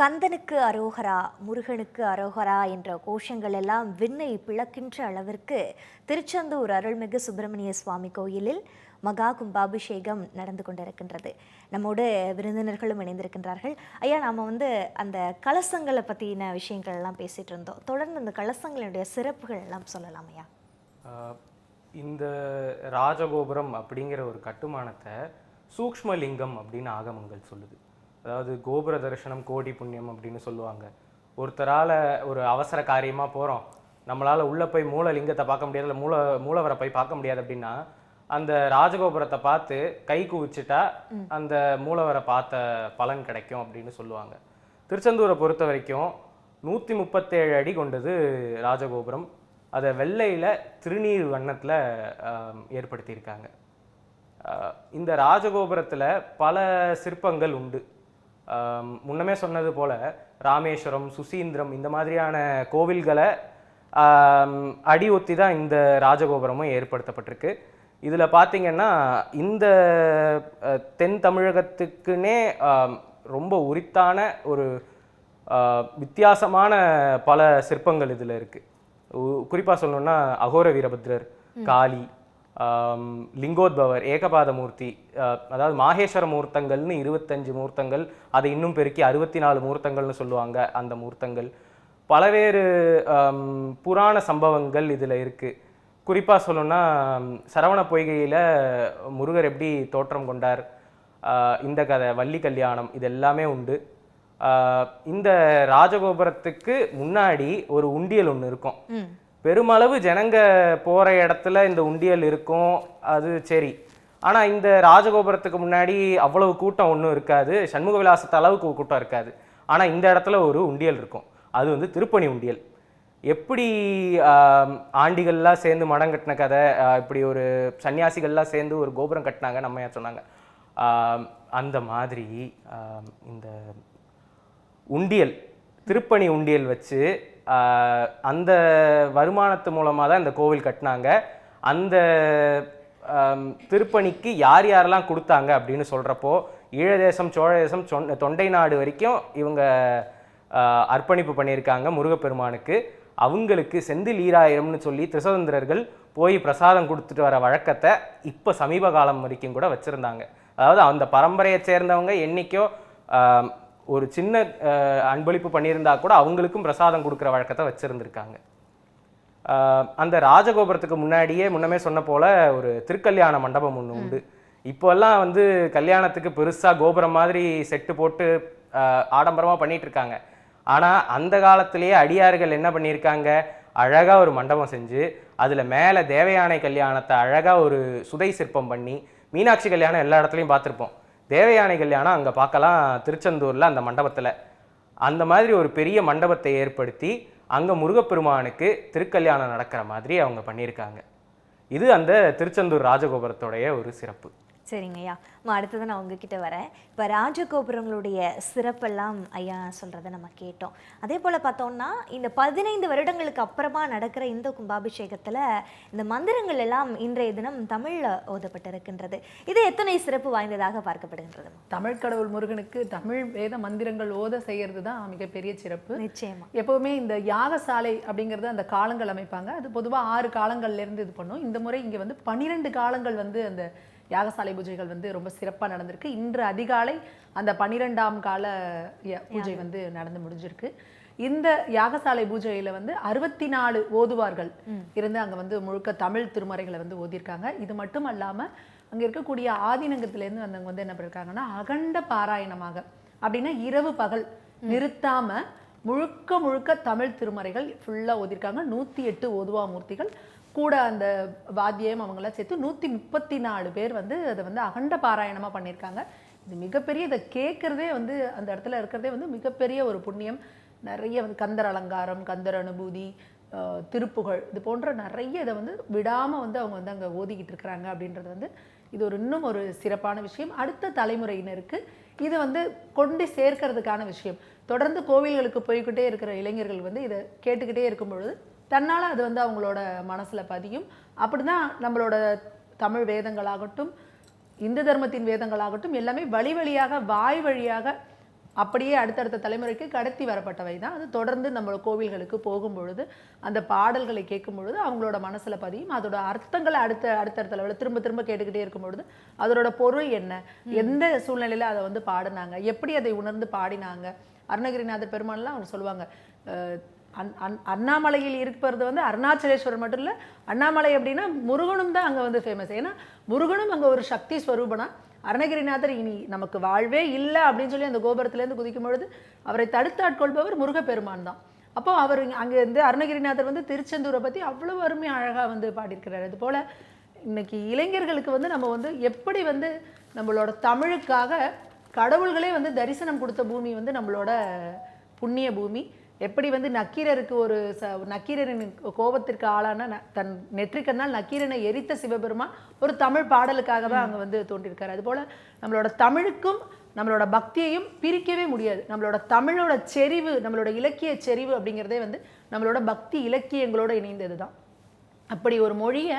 கந்தனுக்கு அரோகரா முருகனுக்கு அரோகரா என்ற கோஷங்கள் எல்லாம் விண்ணை பிளக்கின்ற அளவிற்கு திருச்செந்தூர் அருள்மிகு சுப்பிரமணிய சுவாமி கோயிலில் மகா கும்பாபிஷேகம் நடந்து கொண்டிருக்கின்றது. நம்மோடு விருந்தினர்களும் இணைந்திருக்கின்றார்கள். ஐயா நாம் வந்து அந்த கலசங்களை பற்றின விஷயங்கள் எல்லாம் பேசிகிட்டு இருந்தோம். தொடர்ந்து அந்த கலசங்களுடைய சிறப்புகள் எல்லாம் சொல்லலாம் ஐயா. இந்த ராஜகோபுரம் அப்படிங்கிற ஒரு கட்டுமானத்தை சூக்ஷ்மலிங்கம் அப்படின்னு ஆகமங்கள் சொல்லுது. அதாவது கோபுர தரிசனம் கோடி புண்ணியம் அப்படின்னு சொல்லுவாங்க. ஒருத்தரால் ஒரு அவசர காரியமாக போகிறோம் நம்மளால் உள்ளே போய் மூல லிங்கத்தை பார்க்க முடியாது இல்லை மூல மூலவரை போய் பார்க்க முடியாது அப்படின்னா அந்த ராஜகோபுரத்தை பார்த்து கை குவிச்சிட்டா அந்த மூலவரை பார்த்த பலன் கிடைக்கும் அப்படின்னு சொல்லுவாங்க. திருச்செந்தூரை பொறுத்த வரைக்கும் நூற்றி முப்பத்தேழு அடி கொண்டது ராஜகோபுரம். அதை வெள்ளையில் திருநீர் வண்ணத்தில் ஏற்படுத்தியிருக்காங்க. இந்த ராஜகோபுரத்தில் பல சிற்பங்கள் உண்டு. முன்னமே சொன்னது போல ராமேஸ்வரம் சுசீந்திரம் இந்த மாதிரியான கோவில்களை அடி ஒத்தி தான் இந்த ராஜகோபுரமும் ஏற்படுத்தப்பட்டிருக்கு. இதில் பார்த்தீங்கன்னா இந்த தென் தமிழகத்துக்குன்னே ஆம், ரொம்ப உரித்தான ஒரு வித்தியாசமான பல சிற்பங்கள் இதில் இருக்குது குறிப்பாக சொல்லணும்னா அகோர வீரபத்ரர் காளி லிங்கோத்பவர் ஏகபாத மூர்த்தி அதாவது மாகேஸ்வர மூர்த்தங்கள்னு இருபத்தஞ்சு மூர்த்தங்கள் அதை இன்னும் பெருக்கி அறுபத்தி நாலு மூர்த்தங்கள்னு சொல்லுவாங்க அந்த மூர்த்தங்கள். பலவேறு புராண சம்பவங்கள் இதில் இருக்குது குறிப்பாக சொல்லணும்னா சரவண பொய்கையில் முருகர் எப்படி தோற்றம் கொண்டார் இந்த கதை வள்ளி கல்யாணம் இது எல்லாமே உண்டு இந்த ராஜகோபுரத்துக்கு முன்னாடி ஒரு உண்டியல் ஒன்று இருக்கும். பெருமளவு ஜனங்க போகிற இடத்துல இந்த உண்டியல் இருக்கும். அது சரி. ஆனால் இந்த ராஜகோபுரத்துக்கு முன்னாடி அவ்வளவு கூட்டம் ஒன்றும் இருக்காது. சண்முக விலாசத்து அளவுக்கு கூட்டம் இருக்காது. ஆனால் இந்த இடத்துல ஒரு உண்டியல் இருக்கும். அது வந்து திருப்பணி உண்டியல். எப்படி ஆண்டிகள்லாம் சேர்ந்து மடம் கட்டின கதை இப்படி ஒரு சன்னியாசிகள்லாம் சேர்ந்து ஒரு கோபுரம் கட்டினாங்க நம்ம ஏன் சொன்னாங்க? அந்த மாதிரி இந்த உண்டியல் திருப்பணி உண்டியல் வச்சு அந்த வருமானத்து மூலமாக தான் இந்த கோவில் கட்டினாங்க. அந்த திருப்பணிக்கு யார் யாரெல்லாம் கொடுத்தாங்க அப்படின்னு சொல்கிறப்போ ஈழதேசம் சோழதேசம் சொன் தொண்டை நாடு வரைக்கும் இவங்க அர்ப்பணிப்பு பண்ணியிருக்காங்க முருகப்பெருமானுக்கு. அவங்களுக்கு செந்தில் ஈராயிரம்னு சொல்லி திருசதந்திரர்கள் போய் பிரசாதம் கொடுத்துட்டு வர வழக்கத்தை இப்போ சமீப காலம் வரைக்கும் கூட வச்சுருந்தாங்க. அதாவது அந்த பரம்பரையை சேர்ந்தவங்க என்னைக்கோ ஒரு சின்ன அன்பளிப்பு பண்ணியிருந்தா கூட அவங்களுக்கும் பிரசாதம் கொடுக்குற வழக்கத்தை வச்சுருந்துருக்காங்க. அந்த ராஜகோபுரத்துக்கு முன்னாடியே முன்னமே சொன்ன போல ஒரு திருக்கல்யாண மண்டபம் ஒன்று உண்டு. இப்போல்லாம் வந்து கல்யாணத்துக்கு பெருசாக கோபுரம் மாதிரி செட்டு போட்டு ஆடம்பரமாக பண்ணிட்டு இருக்காங்க ஆனால் அந்த காலத்திலேயே அடியார்கள் என்ன பண்ணியிருக்காங்க? அழகாக ஒரு மண்டபம் செஞ்சு அதில் மேலே தேவயானை கல்யாணத்தை அழகாக ஒரு சுதை சிற்பம் பண்ணி மீனாட்சி கல்யாணம் எல்லா இடத்துலையும் பார்த்துருப்போம். தேவயானை கல்யாணம் அங்கே பார்க்கலாம் திருச்செந்தூரில் அந்த மண்டபத்தில். அந்த மாதிரி ஒரு பெரிய மண்டபத்தை ஏற்படுத்தி அங்கே முருகப்பெருமானுக்கு திருக்கல்யாணம் நடக்கிற மாதிரி அவங்க பண்ணியிருக்காங்க. இது அந்த திருச்செந்தூர் ராஜகோபுரத்தோடைய ஒரு சிறப்பு. சரிங்க ஐயா அடுத்தது நான் உங்ககிட்ட வரேன். இப்போ ராஜகோபுரங்களுடைய சிறப்பெல்லாம் ஐயா சொல்கிறத நம்ம கேட்டோம். அதே போல் பார்த்தோம்னா இந்த பதினைந்து வருடங்களுக்கு அப்புறமா நடக்கிற இந்த கும்பாபிஷேகத்தில் இந்த மந்திரங்கள் எல்லாம் இன்றைய தினம் தமிழில் ஓதப்பட்டிருக்கின்றது. இது எத்தனை சிறப்பு வாய்ந்ததாக பார்க்கப்படுகின்றது? தமிழ் கடவுள் முருகனுக்கு தமிழ் வேத மந்திரங்கள் ஓத செய்யறது தான் மிகப்பெரிய சிறப்பு. நிச்சயமா. எப்பவுமே இந்த யாகசாலை அப்படிங்கிறது அந்த காலங்கள் அமைப்பாங்க. அது பொதுவாக ஆறு காலங்கள்ல இருந்து இது பண்ணும். இந்த முறை இங்கே வந்து பன்னிரெண்டு காலங்கள் வந்து அந்த யாகசாலை பூஜைகள் வந்து ரொம்ப சிறப்பாக நடந்திருக்கு. இன்று அதிகாலை அந்த பன்னிரெண்டாம் கால பூஜை வந்து நடந்து முடிஞ்சிருக்கு. இந்த யாகசாலை பூஜையில வந்து அறுபத்தி நாலு ஓதுவார்கள் இருந்து அங்க வந்து முழுக்க தமிழ் திருமறைகளை வந்து ஓதியிருக்காங்க. இது மட்டும் அல்லாம அங்க இருக்கக்கூடிய ஆதீனங்கத்திலேருந்து வந்தவங்க வந்து என்ன பண்ணிருக்காங்கன்னா அகண்ட பாராயணமாக அப்படின்னா இரவு பகல் நிறுத்தாம முழுக்க முழுக்க தமிழ் திருமறைகள் ஃபுல்லா ஓதியிருக்காங்க. நூத்தி எட்டு ஓதுவா மூர்த்திகள் கூட அந்த வாத்தியம் அவங்களாம் சேர்த்து நூற்றி முப்பத்தி நாலு பேர் வந்து அதை வந்து அகண்ட பாராயணமாக பண்ணியிருக்காங்க. இது மிகப்பெரிய இதை கேட்குறதே வந்து அந்த இடத்துல இருக்கிறதே வந்து மிகப்பெரிய ஒரு புண்ணியம். நிறைய வந்து கந்தர் அலங்காரம் கந்தர் அனுபூதி திருப்புகழ் இது போன்ற நிறைய இதை வந்து விடாமல் வந்து அவங்க வந்து அங்கே ஓதிக்கிட்டு இருக்கிறாங்க அப்படின்றது வந்து இது ஒரு இன்னும் ஒரு சிறப்பான விஷயம். அடுத்த தலைமுறையினருக்கு இது வந்து கொண்டு சேர்க்கறதுக்கான விஷயம். தொடர்ந்து கோவில்களுக்கு போய்க்கிட்டே இருக்கிற இளைஞர்கள் வந்து இதை கேட்டுக்கிட்டே இருக்கும் பொழுது தன்னால அது வந்து அவங்களோட மனசுல பதியும். அப்படிதான் நம்மளோட தமிழ் வேதங்களாகட்டும் இந்து தர்மத்தின் வேதங்களாகட்டும் எல்லாமே வழி வழியாக வாய் வழியாக அப்படியே அடுத்தடுத்த தலைமுறைக்கு கடத்தி வரப்பட்டவை தான். அது தொடர்ந்து நம்ம கோவில்களுக்கு போகும் பொழுது அந்த பாடல்களை கேட்கும் பொழுது அவங்களோட மனசுல பதியும். அதோட அர்த்தங்களை அடுத்த அடுத்தடுத்த லெவலில் திரும்ப திரும்ப கேட்டுக்கிட்டே இருக்கும் பொழுது அதோட பொருள் என்ன? எந்த சூழ்நிலையில அதை வந்து பாடினாங்க? எப்படி அதை உணர்ந்து பாடினாங்க? அருணகிரிநாதர் பெருமாள்லாம் அவங்க சொல்லுவாங்க அஹ், அண்- அண்ணாமலையில் இருப்பது வந்து அருணாச்சலேஸ்வரர் மட்டும் இல்லை அண்ணாமலை அப்படின்னா முருகனும் தான் அங்கே வந்து ஃபேமஸ் ஏன்னா முருகனும் அங்கே ஒரு சக்தி ஸ்வரூபனா அருணகிரிநாதர் இனி நமக்கு வாழ்வே இல்லை அப்படின்னு சொல்லி அந்த கோபுரத்துலேருந்து குதிக்கும் பொழுது அவரை தடுத்து ஆட்கொள்பவர் முருகப்பெருமான் தான். அப்போ அவர் அங்கே இருந்து அருணகிரிநாதர் வந்து திருச்செந்தூரை பற்றி அவ்வளோ அருமையாக அழகாக வந்து பாடியிருக்கிறார். அது போல் இன்னைக்கு இளைஞர்களுக்கு வந்து நம்ம வந்து எப்படி வந்து நம்மளோட தமிழுக்காக கடவுள்களே வந்து தரிசனம் கொடுத்த பூமி வந்து நம்மளோட புண்ணிய பூமி எப்படி வந்து நக்கீரருக்கு ஒரு ச நக்கீரரின் கோபத்திற்கு ஆளான ந- தன் நெற்றிக்கண்ணால் நக்கீரனை எரித்த சிவபெருமான் ஒரு தமிழ் பாடலுக்காகவே அங்கே வந்து தோன்றியிருக்காரு அதுபோல் நம்மளோட தமிழுக்கும் நம்மளோட பக்தியையும் பிரிக்கவே முடியாது. நம்மளோட தமிழோட செறிவு நம்மளோட இலக்கிய செறிவு அப்படிங்கிறதே வந்து நம்மளோட பக்தி இலக்கியங்களோட இணைந்தது தான் அப்படி ஒரு மொழியை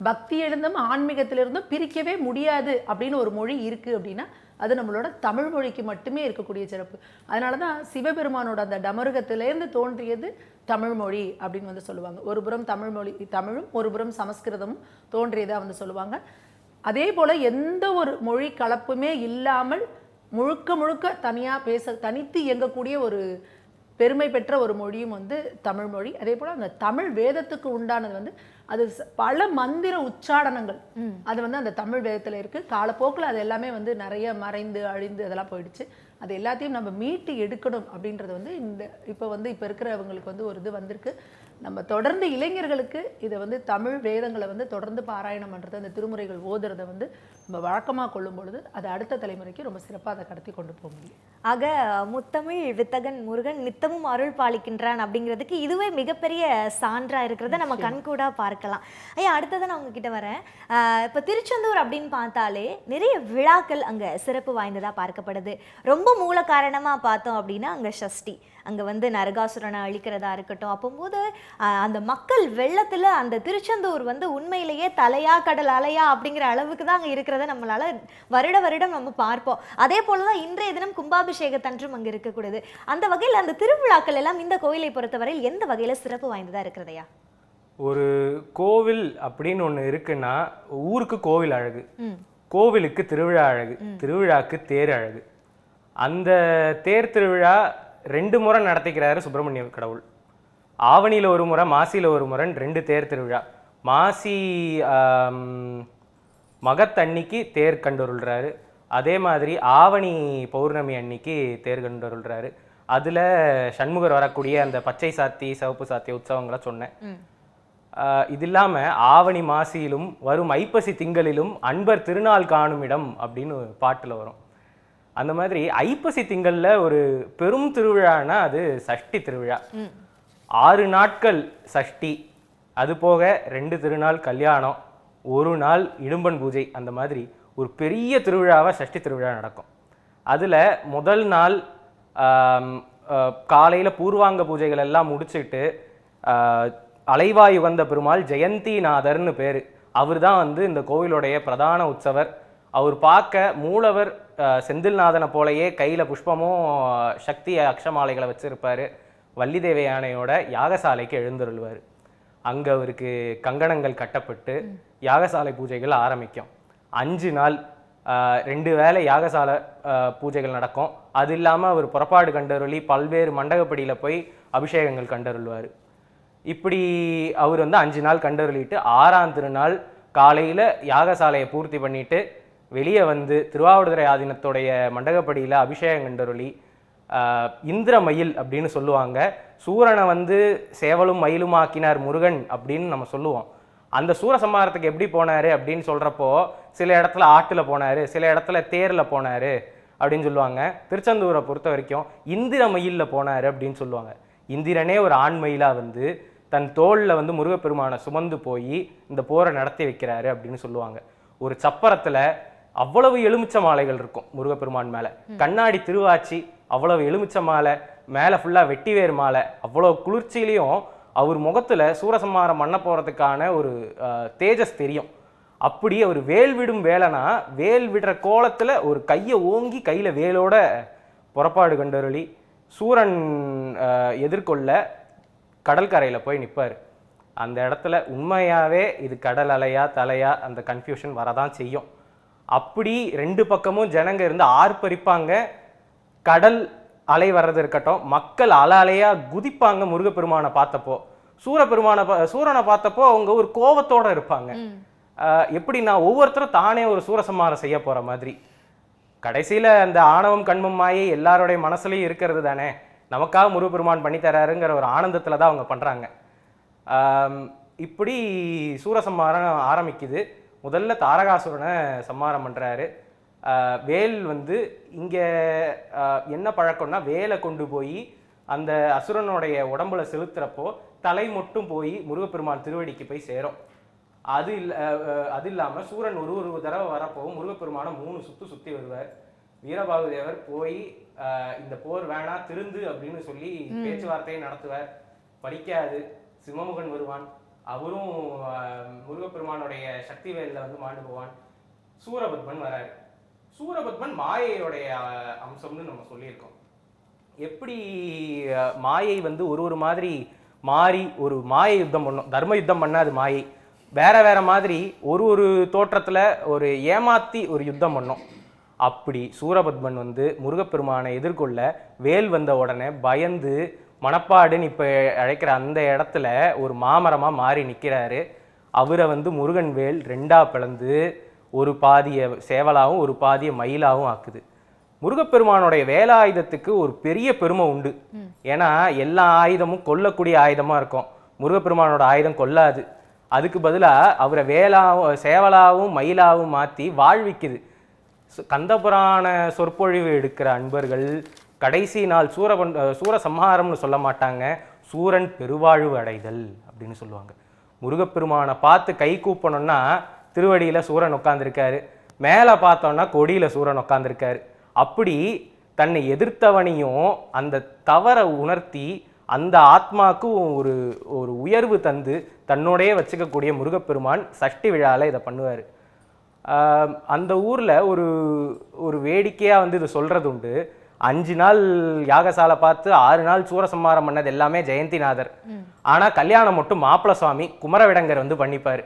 பக்தியிலிருந்தும் ஆன்மீகத்திலிருந்தும் பிரிக்கவே முடியாது அப்படின்னு ஒரு மொழி இருக்கு அப்படின்னா அது நம்மளோட தமிழ் மொழிக்கு மட்டுமே இருக்கக்கூடிய சிறப்பு. அதனால தான் சிவபெருமானோட அந்த டமருகத்திலேருந்து தோன்றியது தமிழ் மொழி அப்படின்னு வந்து சொல்லுவாங்க. ஒரு புறம் தமிழ் மொழி தமிழும் ஒரு புறம் சமஸ்கிருதமும் தோன்றியதாக வந்து சொல்லுவாங்க. அதே போல் எந்த ஒரு மொழி கலப்புமே இல்லாமல் முழுக்க முழுக்க தனியாக பேச தனித்து இயங்கக்கூடிய ஒரு பெருமை பெற்ற ஒரு மொழியும் வந்து தமிழ் மொழி. அதே போல அந்த தமிழ் வேதத்துக்கு உண்டானது வந்து அது பல மந்திர உச்சாடனங்கள். அது வந்து அந்த தமிழ் வேதத்துல இருக்கு. காலப்போக்கில் அது எல்லாமே வந்து நிறைய மறைந்து அழிந்து அதெல்லாம் போயிடுச்சு. அது எல்லாத்தையும் நம்ம மீட்டு எடுக்கணும் அப்படின்றது வந்து இந்த இப்போ வந்து இப்போ இருக்கிறவங்களுக்கு வந்து ஒரு இது வந்திருக்கு. நம்ம தொடர்ந்து இளைஞர்களுக்கு இதை வந்து தமிழ் வேதங்களை வந்து தொடர்ந்து பாராயணம் பண்ணுறது அந்த திருமுறைகள் ஓதுறதை வந்து நம்ம வழக்கமாக கொள்ளும் பொழுது அது அடுத்த தலைமுறைக்கு ரொம்ப சிறப்பாக அதை கடத்தி கொண்டு போக முடியும். ஆக முத்தமிழ் வித்தகன் முருகன் நித்தமும் அருள் பாலிக்கின்றான் அப்படிங்கிறதுக்கு இதுவே மிகப்பெரிய சான்றா இருக்கிறத நம்ம கண்கூடா பார்க்கலாம். ஐயா அடுத்தது நான் உங்ககிட்ட வரேன். இப்ப திருச்செந்தூர் அப்படின்னு பார்த்தாலே நிறைய விழாக்கள் அங்க சிறப்பு வாய்ந்ததா பார்க்கப்படுது. ரொம்ப மூல காரணமா பார்த்தோம் அப்படின்னா அங்க சஷ்டி அங்க வந்து நரகாசுரனை அழிக்கிறதா இருக்கட்டும். அப்போது ஆஹ் அந்த மக்கள் வெள்ளத்துல அந்த திருச்செந்தூர் வந்து உண்மையிலேயே தலையா கடல் அலையா அப்படிங்கிற அளவுக்கு தான் அங்க இருக்கிறத நம்மளால வருட வருடம் நம்ம பார்ப்போம். அதே போலதான் இன்றைய தினம் கும்பாபிஷேகத்தன்றும் அங்க இருக்கக்கூடாது அந்த வகையில் அந்த திருவிழாக்கள் எல்லாம் இந்த கோயிலை பொறுத்தவரையில் எந்த வகையில சிறப்பு வாய்ந்ததா இருக்கிறதையா? ஒரு கோவில் அப்படின்னு ஒன்று இருக்குன்னா ஊருக்கு கோவில் அழகு. கோவிலுக்கு திருவிழா அழகு. திருவிழாக்கு தேர் அழகு. அந்த தேர் திருவிழா ரெண்டு முறை நடத்திக்கிறாரு சுப்பிரமணிய கடவுள். ஆவணியில் ஒரு முறை மாசியில் ஒரு முறைன்னு ரெண்டு தேர் திருவிழா. மாசி மகத்தன்னைக்கு தேர் கண்டருள்றாரு. அதே மாதிரி ஆவணி பௌர்ணமி அன்னைக்கு தேர் கண்டருள்றாரு. அதில் சண்முகர் வரக்கூடிய அந்த பச்சை சாத்தி சிவப்பு சாத்தி உற்சவங்களை சொன்னேன். இது இல்லாம ஆவணி மாசியிலும் வரும் ஐப்பசி திங்களிலும் அன்பர் திருநாள் காணும் இடம் அப்படின்னு ஒரு பாட்டுல வரும். அந்த மாதிரி ஐப்பசி திங்கள்ல ஒரு பெரும் திருவிழானா அது சஷ்டி திருவிழா. ஆறு நாட்கள் சஷ்டி. அது போக ரெண்டு திருநாள் கல்யாணம். ஒரு நாள் இடும்பன் பூஜை அந்த மாதிரி ஒரு பெரிய திருவிழாவாக சஷ்டி திருவிழா நடக்கும். அதில் முதல் நாள் காலையில் பூர்வாங்க பூஜைகள் எல்லாம் முடிச்சுட்டு அலைவாய் வந்த பெருமாள் ஜெயந்திநாதர்னு பேர். அவர் தான் வந்து இந்த கோவிலுடைய பிரதான உற்சவர். அவர் பார்க்க மூலவர் செந்தில்நாதனை போலயே கையில் புஷ்பமும் சக்தி அக்ஷமாலைகளை வச்சுருப்பார். வள்ளிதேவ யானையோட யாகசாலைக்கு எழுந்தருள்வார். அங்கே அவருக்கு கங்கணங்கள் கட்டப்பட்டு யாகசாலை பூஜைகள் ஆரம்பிக்கும். அஞ்சு நாள் ரெண்டு வேளை யாகசாலை பூஜைகள் நடக்கும். அது இல்லாமல் அவர் புறப்பாடு கண்டருளி பல்வேறு மண்டகப்படியில் போய் அபிஷேகங்கள் கண்டருள்வார். இப்படி அவர் வந்து அஞ்சு நாள் கண்டருளிட்டு ஆறாம் திருநாள் காலையில் யாகசாலையை பூர்த்தி பண்ணிட்டு வெளியே வந்து திருவாவடுதுறை ஆதீனத்துடைய மண்டகப்படியில் அபிஷேகம் கண்டருளி இந்திரமயில் அப்படின்னு சொல்லுவாங்க. சூரனை வந்து சேவலும் மயிலுமாக்கினார் முருகன் அப்படின்னு நம்ம சொல்லுவோம். அந்த சூரசம்ஹாரத்துக்கு எப்படி போனாரு அப்படின்னு சொல்கிறப்போ சில இடத்துல ஆட்டில் போனாரு சில இடத்துல தேரில் போனாரு அப்படின்னு சொல்லுவாங்க. திருச்செந்தூரை பொறுத்த வரைக்கும் இந்திர மயிலில் போனாரு அப்படின்னு சொல்லுவாங்க. இந்திரனே ஒரு ஆண் மயிலாக வந்து தன் தோளில் வந்து முருகப்பெருமானை சுமந்து போய் இந்த போரை நடத்தி வைக்கிறாரு அப்படின்னு சொல்லுவாங்க. ஒரு சப்பரத்தில் அவ்வளவு எலுமிச்ச மாலைகள் இருக்கும் முருகப்பெருமான் மேலே. கண்ணாடி திருவாச்சி அவ்வளவு எலுமிச்ச மாலை மேலே ஃபுல்லாக வெட்டி வேர் மாலை. அவ்வளோ குளிர்ச்சியிலையும் அவர் முகத்தில் சூரசம்மாரம் பண்ண போகிறதுக்கான ஒரு தேஜஸ் தெரியும். அப்படி அவர் வேல் விடும் வேலைனா வேல் விடுற கோலத்தில் ஒரு கையை ஓங்கி கையில் வேலோட புறப்பாடு கண்டருளி சூரன் எதிர்கொள்ள கடற்கரையில் போய் நிற்பார் அந்த இடத்துல உண்மையாகவே இது கடல் அலையா தலையா அந்த கன்ஃபியூஷன் வரதான் செய்யும். அப்படி ரெண்டு பக்கமும் ஜனங்க இருந்து ஆர்ப்பரிப்பாங்க. கடல் அலை வர்றது இருக்கட்டும் மக்கள் அலை அலையா குதிப்பாங்க முருகப்பெருமானை பார்த்தப்போ. சூரபெருமானை பா- சூரனை பார்த்தப்போ அவங்க ஒரு கோவத்தோட இருப்பாங்க. எப்படின்னா ஒவ்வொருத்தரும் தானே ஒரு சூரசம்ஹாரம் செய்ய போற மாதிரி. கடைசியில அந்த ஆணவம் கண்மம் மாயை எல்லாருடைய மனசுலயும் இருக்கிறது தானே. நமக்காக முருகப்பெருமான் பண்ணி தராருங்கிற ஒரு ஆனந்தத்துல தான் அவங்க பண்றாங்க. ஆம், இப்படி சூரசம்ஹாரம் ஆரம்பிக்குது. முதல்ல தாரகாசுரனை சம்ஹாரம் பண்றாரு. ஆஹ் வேல் வந்து இங்க என்ன பழக்கம்னா வேலை கொண்டு போய் அந்த அசுரனுடைய உடம்புல செலுத்துறப்போ தலை மட்டும் போய் முருகப்பெருமான் திருவடிக்கு போய் சேரும். அது இல்ல அது இல்லாம சூரன் ஒரு ஒரு தடவை வரப்போ முருகப்பெருமானை மூணு சுத்து சுத்தி வருவார். வீரபாகு தேவர் போய் இந்த போர் வேணா திருந்து அப்படின்னு சொல்லி பேச்சுவார்த்தையை நடத்துவார். படிக்காது சிம்மமுகன் வருவான். அவரும் முருகப்பெருமானுடைய சக்தி வேல்ல வந்து மாண்டு போவான். சூரபத்மன் வராரு. சூரபத்மன் மாயையுடைய அம்சம்னு நம்ம சொல்லியிருக்கோம். எப்படி மாயை வந்து ஒரு ஒரு மாதிரி மாறி ஒரு மாயை யுத்தம் பண்ணும். தர்ம யுத்தம் பண்ணாது மாயை. வேற வேற மாதிரி ஒரு ஒரு தோற்றத்தில் ஒரு ஏமாத்தி ஒரு யுத்தம் பண்ணும். அப்படி சூரபத்மன் வந்து முருகப்பெருமானை எதிர்கொள்ள வேல் வந்த உடனே பயந்து மணப்பாடுன்னு இப்போ அழைக்கிற அந்த இடத்துல ஒரு மாமரமாக மாறி நிற்கிறாரு அவரை வந்து முருகன் வேல் ரெண்டாக பிளந்து ஒரு பாதிய சேவலாவும் ஒரு பாதிய மயிலாவும் ஆக்குது. முருகப்பெருமானுடைய வேலாயுதத்துக்கு ஒரு பெரிய பெருமை உண்டு. ஏன்னா எல்லா ஆயுதமும் கொல்லக்கூடிய ஆயுதமா இருக்கும். முருகப்பெருமானோட ஆயுதம் கொல்லாது. அதுக்கு பதிலா அவரை வேலாவும் சேவலாவும் மயிலாவும் மாத்தி வாழ்விக்குது. கந்தபுராண சொற்பொழிவு எடுக்கிற அன்பர்கள் கடைசி நாள் சூரபன் அஹ் சூர சம்ஹாரம்னு சொல்ல மாட்டாங்க. சூரன் பெருவாழ்வு அடைதல் அப்படின்னு சொல்லுவாங்க. முருகப்பெருமானை பார்த்து கை கூப்பணும்னா திருவடியில சூரன் உட்காந்துருக்காரு மேலே பார்த்தோம்னா கொடியில சூரன் உட்காந்துருக்காரு அப்படி தன்னை எதிர்த்தவனையும் அந்த தவறை உணர்த்தி அந்த ஆத்மாக்கு ஒரு ஒரு உயர்வு தந்து தன்னோடயே வச்சுக்கக்கூடிய முருகப்பெருமான் சஷ்டி விழால இதை பண்ணுவார். அந்த ஊர்ல ஒரு ஒரு வேடிக்கையா வந்து இது சொல்றது உண்டு. அஞ்சு நாள் யாகசாலை பார்த்து ஆறு நாள் சூரசம்ஹாரம் பண்ணது எல்லாமே ஜெயந்திநாதர். ஆனா கல்யாணம் மட்டும் மாப்பிள சுவாமி குமரவிடங்கர் வந்து பண்ணிப்பாரு.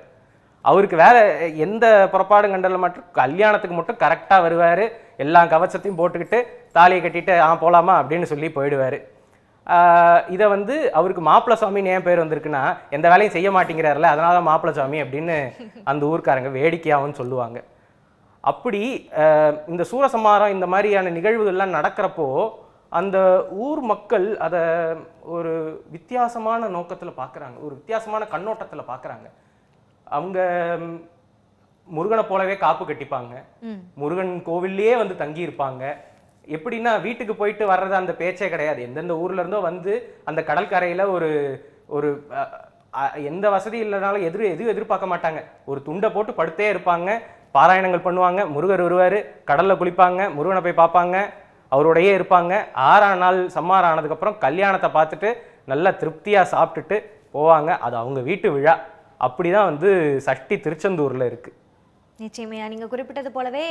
அவருக்கு வேற எந்த புறப்பாடும் கண்டல மட்டும். கல்யாணத்துக்கு மட்டும் கரெக்டாக வருவார். எல்லா கவச்சத்தையும் போட்டுக்கிட்டு தாலியை கட்டிட்டு ஆ போகலாமா அப்படின்னு சொல்லி போயிடுவார். இதை வந்து அவருக்கு மாப்பிள்ள சுவாமின்னு ஏன் பேர் வந்திருக்குன்னா எந்த வேலையும் செய்ய மாட்டேங்கிறாருல அதனால தான் மாப்பிள்ள சுவாமி அப்படின்னு அந்த ஊர்க்காரங்க வேடிக்கையாகவும் சொல்லுவாங்க. அப்படி இந்த சூரசம்மாரம் இந்த மாதிரியான நிகழ்வுகள்லாம் நடக்கிறப்போ அந்த ஊர் மக்கள் அதை ஒரு வித்தியாசமான நோக்கத்தில் பார்க்குறாங்க ஒரு வித்தியாசமான கண்ணோட்டத்தில் பார்க்குறாங்க அவங்க முருகனை போலவே காப்பு கட்டிப்பாங்க. முருகன் கோவில்லையே வந்து தங்கி இருப்பாங்க எப்படின்னா வீட்டுக்கு போயிட்டு வர்றது அந்த பேச்சே கிடையாது. எந்தெந்த ஊர்ல இருந்தோ வந்து அந்த கடற்கரையில ஒரு ஒரு எந்த வசதி இல்லைனாலும் எதிர் எதுவும் எதிர்பார்க்க மாட்டாங்க. ஒரு துண்டை போட்டு படுத்தே இருப்பாங்க. பாராயணங்கள் பண்ணுவாங்க. முருகர் வருவார். கடல்ல குளிப்பாங்க. முருகனை போய் பார்ப்பாங்க. அவரோடையே இருப்பாங்க. ஆறாம் நாள் சம்மாரம் ஆனதுக்கப்புறம் கல்யாணத்தை பார்த்துட்டு நல்லா திருப்தியா சாப்பிட்டுட்டு போவாங்க. அது அவங்க வீட்டு விழா. அப்படிதான் வந்து சஷ்டி திருச்செந்தூரில் இருக்கு. நிச்சயமையா நீங்கள் குறிப்பிட்டது போலவே